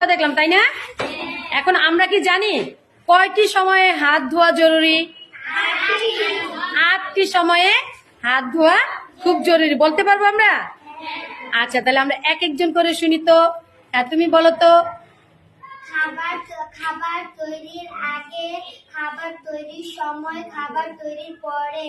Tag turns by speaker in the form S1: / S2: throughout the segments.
S1: দেখলাম তাই না? এখন আমরা কি জানি কয়টি সময়ে হাত ধোয়া জরুরি? আটটি সময়ে হাত ধোয়া খুব জরুরি বলতে পারব আমরা? আচ্ছা তাহলে আমরা এক একজন করে শুনি তো। হ্যাঁ তুমি বলো তো।
S2: খাবার খাবার তৈরির আগে খাবার তৈরির সময় খাবার তৈরির পরে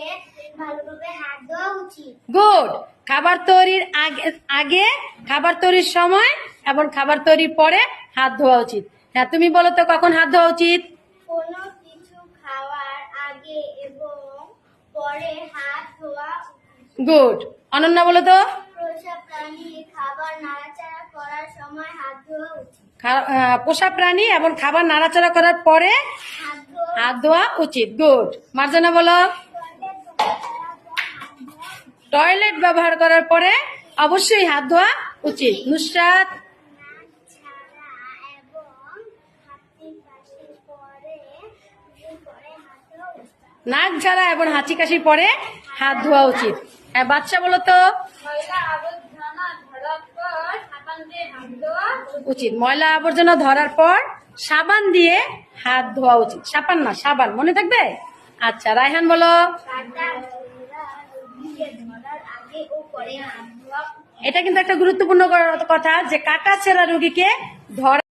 S2: ভালোভাবে হাত ধোয়া উচিত।
S1: গুড। খাবার তৈরির আগে আগে খাবার তৈরির সময় এবং খাবার তৈরির পরে হাত ধোয়া উচিত। হ্যাঁ তুমি বলো তো কখন হাত ধোয়া উচিত?
S2: কোনো কিছু খাওয়ার আগে এবং পরে হাত ধোয়া
S1: গুড। অনন্যা বলো তো।
S2: পোষা প্রাণী খাবার নাড়াচাড়া করার সময় হাত ধোয়া উচিত।
S1: পোষা প্রাণী এবং খাবার নাড়াচাড়া করার পরে
S2: হাত ধোয়া
S1: উচিত। গুড। মার্জনা বলো। টয়লেট ব্যবহার করার পরে অবশ্যই হাত ধোয়া উচিত। নুসরাত। নাক ঝাড়া এবং হাঁচি কাশির পরে হাত ধোয়া উচিত। হ্যাঁ বাচ্চা বলো তো? উচিত। ময়লা আবর্জনা ধরার পর সাবান দিয়ে হাত ধোয়া উচিত। সাবান না, সাবান। মনে থাকবে? আচ্ছা রায়হান বলো। এটা কিন্তু একটা গুরুত্বপূর্ণ কথা যে কাটা ছেঁড়া রুগীকে ধরা